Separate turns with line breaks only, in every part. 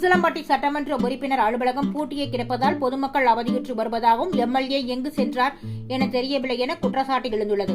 உசிலம்பட்டி சட்டமன்ற உறுப்பினர் அலுவலகம் பூட்டியே கிடப்பதால் பொதுமக்கள் அவதியுற்று வருவதாகவும் எம்எல்ஏ எங்கு சென்றார் என தெரியவில்லை என குற்றச்சாட்டு எழுந்துள்ளது.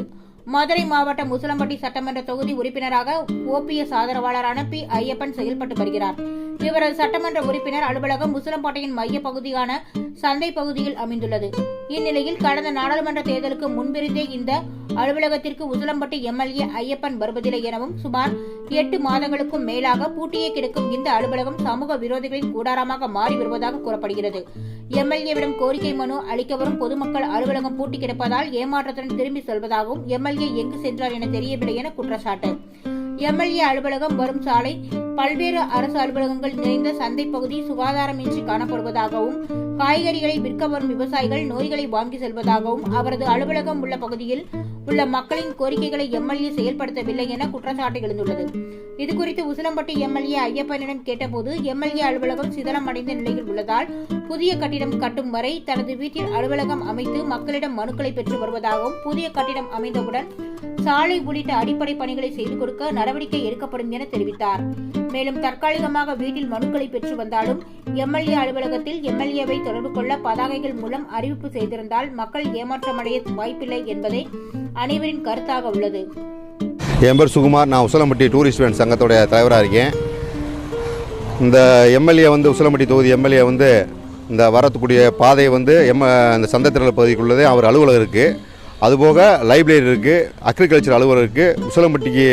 மதுரை மாவட்டம் உசிலம்பட்டி சட்டமன்ற தொகுதி உறுப்பினராக ஓபிஎஸ் ஆதரவாளரான பி ஐயப்பன் செயல்பட்டு வருகிறார். இவரது சட்டமன்ற உறுப்பினர் அலுவலகம் முசலம்பாட்டையின் மைய பகுதியான சந்தை பகுதியில் அமைந்துள்ளது. இந்நிலையில் கடந்த நாடாளுமன்ற தேர்தலுக்கு முன்பிருந்தே இந்த அலுவலகத்திற்கு உசிலம்பட்டி எம்எல்ஏ ஐயப்பன் வருவதில்லை எனவும் சுமார் எட்டு மாதங்களுக்கும் மேலாக பூட்டியே கிடக்கும் இந்த அலுவலகம் சமூக விரோதிகளின் கூடாரமாக மாறி வருவதாக கூறப்படுகிறது. எம்எல்ஏவிடம் கோரிக்கை மனு அளிக்க வரும் பொதுமக்கள் அலுவலகம் பூட்டி கிடப்பதால் ஏமாற்றத்துடன் திரும்பி செல்வதாகவும் எம்எல்ஏ எங்கு சென்றார் என தெரியவில்லை என குற்றச்சாட்டு. எம்எல்ஏ அலுவலகம் வரும் சாலை பல்வேறு அரசு அலுவலகங்கள் நிறைந்த சந்தை பகுதி சுகாதாரமின்றி காணப்படுவதாகவும் காய்கறிகளை விற்க வரும் விவசாயிகள் நோய்களை வாங்கி செல்வதாகவும் அவரது அலுவலகம் உள்ள பகுதியில் உள்ள மக்களின் கோரிக்கைகளை எம்எல்ஏ செயல்படுத்தவில்லை என குற்றச்சாட்டு எழுந்துள்ளது. இதுகுறித்து உசிலம்பட்டி எம்எல்ஏ ஐயப்பனிடம் கேட்டபோது எம்எல்ஏ அலுவலகம் சிதலமடைந்த நிலையில் உள்ளதால் புதிய கட்டிடம் கட்டும் வரை தனது வீட்டில் அலுவலகம் அமைத்து மக்களிடம் மனுக்களை பெற்று வருவதாகவும் புதிய கட்டிடம் அமைந்தவுடன் சாலை உள்ளிட்ட அடிப்படை பணிகளை செய்து கொடுக்க நடவடிக்கை எடுக்கப்படும் என தெரிவித்தார். மேலும் தற்காலிகமாக வீட்டில் மனுக்களை பெற்று வந்தாலும் எம்எல்ஏ அலுவலகத்தில் எம்எல்ஏவை தொடர்பு கொள்ள பதாகைகள் மூலம் அறிவிப்பு செய்திருந்தால் மக்கள் ஏமாற்றமடைய வாய்ப்பில்லை என்பதே அனைவரின் கருத்தாக உள்ளது.
என் பேர் சுகுமார். நான் உசலம்பட்டி டூரிஸ்ட் வேன் சங்கத்துடைய தலைவராக இருக்கேன். இந்த எம்எல்ஏ வந்து உசிலம்பட்டி தொகுதி எம்எல்ஏ வந்து இந்த வரத்துக்கூடிய பாதை வந்து எம்ம இந்த சந்தத்திரல் பகுதிக்குள்ளதே அவர் அலுவலகம் இருக்குது அதுபோக லைப்ரரி இருக்குது அக்ரிகல்ச்சர் அலுவலகம் இருக்குது உசிலம்பட்டிக்கு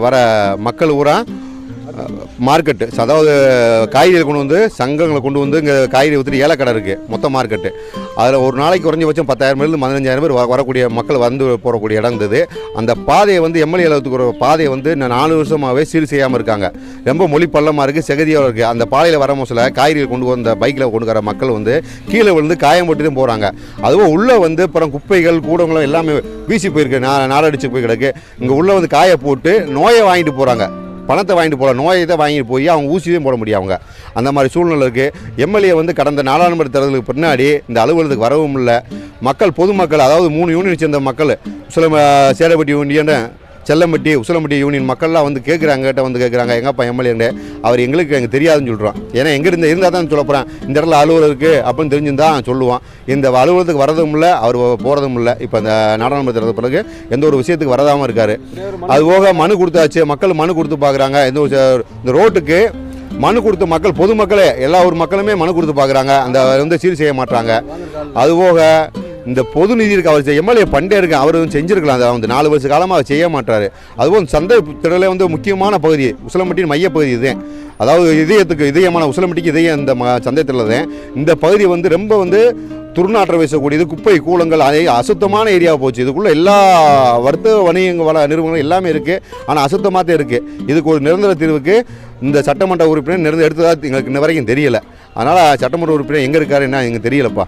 வர மக்கள் ஊரா மார்க்கெட்டு. அதாவது காய்கறிகள் கொண்டு வந்து சங்கங்களை கொண்டு வந்து இங்கே காய்கறி விற்றுட்டு ஏலக்கடை இருக்குது மொத்த மார்க்கெட்டு. அதில் ஒரு நாளைக்கு குறைஞ்சபட்சம் பத்தாயிரம் பேர்லேருந்து பதினஞ்சாயிரம் பேர் வரக்கூடிய மக்கள் வந்து போகக்கூடிய இடம் இருந்தது அந்த பாதையை வந்து எம்எல்ஏ அளவுக்கு பாதையை வந்து நாலு வருஷமாகவே சீர் செய்யாமல் இருக்காங்க. ரொம்ப மொழி பள்ளமாக இருக்குது செகதியாக இருக்குது அந்த பாதையில் வர மோசில் காய்கறிகள் கொண்டு வந்த பைக்கில் கொண்டு வர மக்கள் வந்து கீழே விழுந்து காயம் போட்டு தான் போகிறாங்க அதுவும் உள்ளே வந்து அப்புறம் குப்பைகள் கூடங்களும் எல்லாமே வீசி போயிருக்கு. நா நாடடிச்சு போய் கிடக்கு. இங்கே உள்ளே வந்து காயை போட்டு நோயை வாங்கிட்டு போகிறாங்க பணத்தை வாங்கிட்டு போகல நோயை தான் வாங்கிட்டு போய் அவங்க ஊசியும் போட முடியும் அவங்க. அந்த மாதிரி சூழ்நிலை இருக்குது எம்எல்ஏ வந்து கடந்த நாடாளுமன்ற தேர்தலுக்கு பின்னாடி இந்த அலுவலகத்துக்கு வரவும் இல்லை. மக்கள் பொதுமக்கள் அதாவது மூணு யூனியன் சேர்ந்த மக்கள் சில சேடப்பட்டி யூனியன் செல்லம்பட்டி உசிலம்பட்டி யூனியன் மக்கள்லாம் வந்து கேட்குறாங்க கிட்ட வந்து கேட்குறாங்க எங்கப்பா எம்எல்ஏண்டு அவர் எங்களுக்கு எங்கள் தெரியாதுன்னு சொல்கிறோம் ஏன்னா எங்கே இருந்து இருந்தால் தான் சொல்ல போகிறேன் இந்த இடத்துல அலுவலகம் இருக்குது அப்படின்னு தெரிஞ்சிருந்தா சொல்லுவான். இந்த அலுவலகத்துக்கு வரதும் இல்லை அவர் போகிறதும் இல்லை. இப்போ இந்த நாடாளுமன்றத்தில் பிறகு எந்த ஒரு விஷயத்துக்கு வரதாமல் இருக்கார். அது போக மனு கொடுத்தாச்சு. மக்கள் மனு கொடுத்து பார்க்குறாங்க எந்த ஒரு ச- இந்த ரோட்டுக்கு மனு கொடுத்த மக்கள் பொதுமக்களே எல்லா ஊர் மக்களுமே மனு கொடுத்து பார்க்குறாங்க அந்த வந்து சீர் செய்ய மாட்டாங்க அதுபோக இந்த பொது நிதி இருக்கு அவர் எம்எல்ஏ பண்டே இருக்கு அவர் செஞ்சிருக்கலாம். அதை வந்து நாலு வருஷ காலமாக அவர் செய்ய மாட்டார். அதுவும் சந்தை திடலே வந்து முக்கியமான பகுதி. உசிலம்பட்டியின் மையப்பகுதி இது அதாவது இதயத்துக்கு இதயமான உசிலம்பட்டிக்கு இதயம் இந்த சந்தை தான். இந்த பகுதி வந்து ரொம்ப வந்து துர்நாற்றம் வீசக்கூடியது. குப்பை கூலங்கள் அதே அசுத்தமான ஏரியா போச்சு. இதுக்குள்ளே எல்லா வர்த்தக வணிக வள நிறுவனங்கள் எல்லாமே இருக்குது ஆனால் அசுத்தமாக தான் இருக்குது இதுக்கு ஒரு நிரந்தர தீர்வுக்கு இந்த சட்டமன்ற உறுப்பினர் நிரந்தர எடுத்ததா எங்களுக்கு இன்ன வரைக்கும் தெரியலை. அதனால் சட்டமன்ற உறுப்பினர் எங்கே இருக்காரு என்ன எங்களுக்கு தெரியலப்பா.